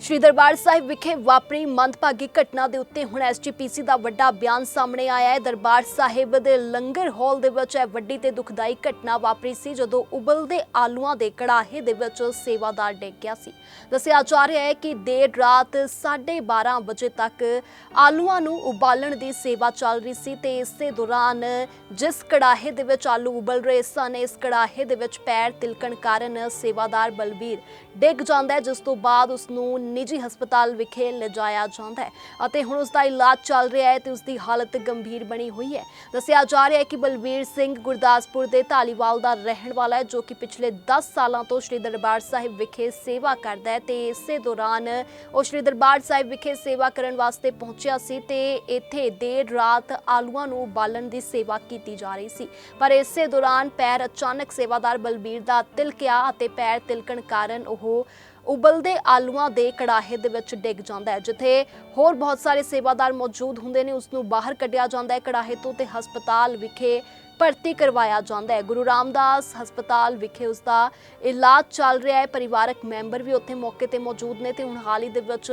ਸ਼੍ਰੀ ਦਰਬਾਰ ਸਾਹਿਬ ਵਿਖੇ ਵਾਪਰੀ ਮੰਦਭਾਗੀ ਘਟਨਾ ਦੇ ਉੱਤੇ ਹੁਣ ਐਸਜੀਪੀਸੀ ਦਾ ਵੱਡਾ ਬਿਆਨ ਸਾਹਮਣੇ ਆਇਆ ਹੈ। ਦਰਬਾਰ ਸਾਹਿਬ ਦੇ ਲੰਗਰ ਹਾਲ ਦੇ ਵਿੱਚ ਇਹ ਵੱਡੀ ਤੇ ਦੁਖਦਾਈ ਘਟਨਾ ਵਾਪਰੀ ਸੀ, ਜਦੋਂ ਉਬਲਦੇ ਆਲੂਆਂ ਦੇ ਕੜਾਹੇ ਦੇ ਵਿੱਚ ਸੇਵਾਦਾਰ ਡਿੱਗ ਗਿਆ ਸੀ। ਦੱਸਿਆ ਜਾ ਰਿਹਾ ਹੈ ਕਿ ਦੇਰ ਰਾਤ 12:30 ਵਜੇ ਤੱਕ ਆਲੂਆਂ ਨੂੰ ਉਬਾਲਣ ਦੀ ਸੇਵਾ ਚੱਲ ਰਹੀ ਸੀ ਤੇ ਇਸੇ ਦੌਰਾਨ ਜਿਸ ਕੜਾਹੇ ਦੇ ਵਿੱਚ ਆਲੂ ਉਬਲ ਰਹੇ ਸਨ, ਇਸ ਕੜਾਹੇ ਦੇ ਵਿੱਚ ਪੈਰ ਤਿਲਕਣ ਕਾਰਨ ਸੇਵਾਦਾਰ ਬਲਬੀਰ ਡਿੱਗ ਜਾਂਦਾ ਹੈ, ਜਿਸ ਤੋਂ ਬਾਅਦ ਉਸ ਨੂੰ ਨਿੱਜੀ ਹਸਪਤਾਲ ਵਿਖੇ ਲਿਜਾਇਆ ਜਾਂਦਾ ਹੈ ਅਤੇ ਹੁਣ ਉਸ ਦਾ ਇਲਾਜ ਚੱਲ ਰਿਹਾ ਹੈ ਤੇ ਉਸ ਦੀ ਹਾਲਤ ਗੰਭੀਰ ਬਣੀ ਹੋਈ ਹੈ। ਦੱਸਿਆ ਜਾ ਰਿਹਾ ਹੈ ਕਿ ਬਲਬੀਰ ਸਿੰਘ ਗੁਰਦਾਸਪੁਰ ਦੇ ਢਾਲੀਵਾਲ ਦਾ ਰਹਿਣ ਵਾਲਾ ਹੈ, ਜੋ ਕਿ ਪਿਛਲੇ 10 ਸਾਲਾਂ ਤੋਂ ਸ਼੍ਰੀ ਦਰਬਾਰ ਸਾਹਿਬ ਵਿਖੇ ਸੇਵਾ ਕਰਦਾ ਹੈ ਤੇ ਇਸੇ ਦੌਰਾਨ ਉਹ ਸ਼੍ਰੀ ਦਰਬਾਰ ਸਾਹਿਬ ਵਿਖੇ ਸੇਵਾ ਕਰਨ ਵਾਸਤੇ ਪਹੁੰਚਿਆ ਸੀ ਤੇ ਇੱਥੇ ਦੇਰ ਰਾਤ ਆਲੂਆਂ ਨੂੰ ਬਾਲਣ ਦੀ ਸੇਵਾ ਕੀਤੀ ਜਾ ਰਹੀ ਸੀ। ਪਰ ਇਸੇ ਦੌਰਾਨ ਪੈਰ ਅਚਾਨਕ ਸੇਵਾਦਾਰ ਬਲਬੀਰ ਦਾ ਤਿਲਕਿਆ ਅਤੇ ਪੈਰ ਤਿਲਕਣ ਕਾਰਨ ਉਹ ਉਬਲਦੇ ਆਲੂਆਂ ਦੇ ਕੜਾਹੇ ਦੇ ਵਿੱਚ ਡਿੱਗ ਜਾਂਦਾ ਹੈ, ਜਿੱਥੇ ਹੋਰ ਬਹੁਤ ਸਾਰੇ ਸੇਵਾਦਾਰ ਮੌਜੂਦ ਹੁੰਦੇ ਨੇ ਉਸ ਨੂੰ ਬਾਹਰ ਕੱਢਿਆ ਜਾਂਦਾ ਹੈ। ਕੜਾਹੇ ਤੋਂ ਤੇ ਹਸਪਤਾਲ ਵਿਖੇ ਭਰਤੀ ਕਰਵਾਇਆ ਜਾਂਦਾ ਹੈ। ਗੁਰੂ ਰਾਮਦਾਸ ਹਸਪਤਾਲ ਵਿਖੇ ਉਸ ਦਾ ਇਲਾਜ ਚੱਲ ਰਿਹਾ ਹੈ। ਪਰਿਵਾਰਕ ਮੈਂਬਰ ਵੀ ਉੱਥੇ ਮੌਕੇ ਤੇ ਮੌਜੂਦ ਨੇ ਤੇ ਹੁਣ ਹਾਲ ਹੀ ਦੇ ਵਿੱਚ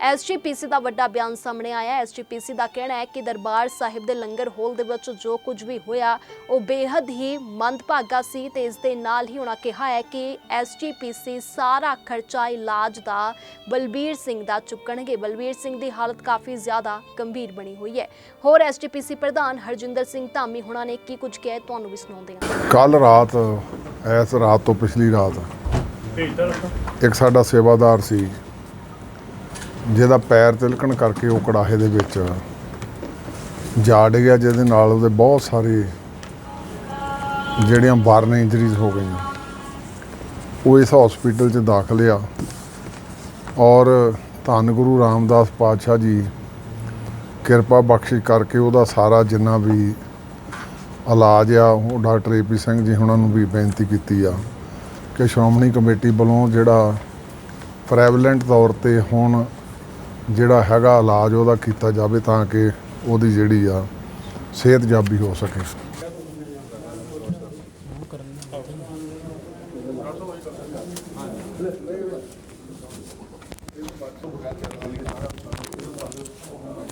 ਐਸਜੀਪੀਸੀ ਦਾ ਵੱਡਾ ਬਿਆਨ ਸਾਹਮਣੇ ਆਇਆ ਹੈ। ਐਸਜੀਪੀਸੀ ਦਾ ਕਹਿਣਾ ਹੈ ਕਿ ਦਰਬਾਰ ਸਾਹਿਬ ਦੇ ਲੰਗਰ ਹਾਲ ਦੇ ਵਿੱਚ ਜੋ ਕੁਝ ਵੀ ਹੋਇਆ, ਉਹ ਬੇहद ਹੀ ਮੰਦਭਾਗਾ ਸੀ ਤੇ ਇਸ ਦੇ ਨਾਲ ਹੀ ਉਹਨਾਂ ਕਿਹਾ ਹੈ ਕਿ ਐਸਜੀਪੀਸੀ ਸਾਰਾ ਖਰਚਾ ਇਲਾਜ ਦਾ ਬਲਬੀਰ ਸਿੰਘ ਦਾ ਚੁੱਕਣਗੇ। ਬਲਬੀਰ ਸਿੰਘ ਦੀ ਹਾਲਤ ਕਾਫੀ ਜ਼ਿਆਦਾ ਗੰਭੀਰ ਬਣੀ ਹੋਈ ਹੈ। ਹੋਰ ਐਸਜੀਪੀਸੀ ਪ੍ਰਧਾਨ ਹਰਜਿੰਦਰ ਸਿੰਘ ਧਾਮੀ ਹੁਣਾਂ ਨੇ ਕੀ ਕੁਝ ਕਿਹਾ ਤੁਹਾਨੂੰ ਵੀ ਸੁਣਾਉਂਦੇ ਹਾਂ। ਕੱਲ ਰਾਤ, ਐਸ ਰਾਤ ਤੋਂ ਪਿਛਲੀ ਰਾਤ ਇੱਕ ਸਾਡਾ ਸੇਵਾਦਾਰ ਸੀ, ਜਿਹਦਾ ਪੈਰ ਤਿਲਕਣ ਕਰਕੇ ਉਹ ਕੜਾਹੇ ਦੇ ਵਿੱਚ ਜਾ ਡਿੱਗਿਆ, ਜਿਹਦੇ ਨਾਲ ਉਹਦੇ ਬਹੁਤ ਸਾਰੇ ਜਿਹੜੀਆਂ ਬਰਨ ਇੰਜਰੀਜ਼ ਹੋ ਗਈਆਂ, ਉਹ ਇਸ ਹਸਪੀਟਲ 'ਚ ਦਾਖਲ ਆ। ਔਰ ਧੰਨ ਗੁਰੂ ਰਾਮਦਾਸ ਪਾਤਸ਼ਾਹ ਜੀ, ਕਿਰਪਾ ਬਖਸ਼ਿਸ਼ ਕਰਕੇ ਉਹਦਾ ਸਾਰਾ ਜਿੰਨਾ ਵੀ ਇਲਾਜ ਆ, ਉਹ ਡਾਕਟਰ ਏਪੀ ਸਿੰਘ ਜੀ ਉਹਨਾਂ ਨੂੰ ਵੀ ਬੇਨਤੀ ਕੀਤੀ ਆ ਕਿ ਸ਼੍ਰੋਮਣੀ ਕਮੇਟੀ ਵੱਲੋਂ ਜਿਹੜਾ ਪ੍ਰੈਵਲੈਂਟ ਤੌਰ ਤੇ ਹੁਣ ਜਿਹੜਾ ਹੈਗਾ ਇਲਾਜ ਉਹਦਾ ਕੀਤਾ ਜਾਵੇ ਤਾਂ ਕਿ ਉਹਦੀ ਜਿਹੜੀ ਆ ਸਿਹਤਯਾਬੀ ਹੋ ਸਕੇ।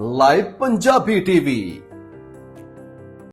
Live Punjabi TV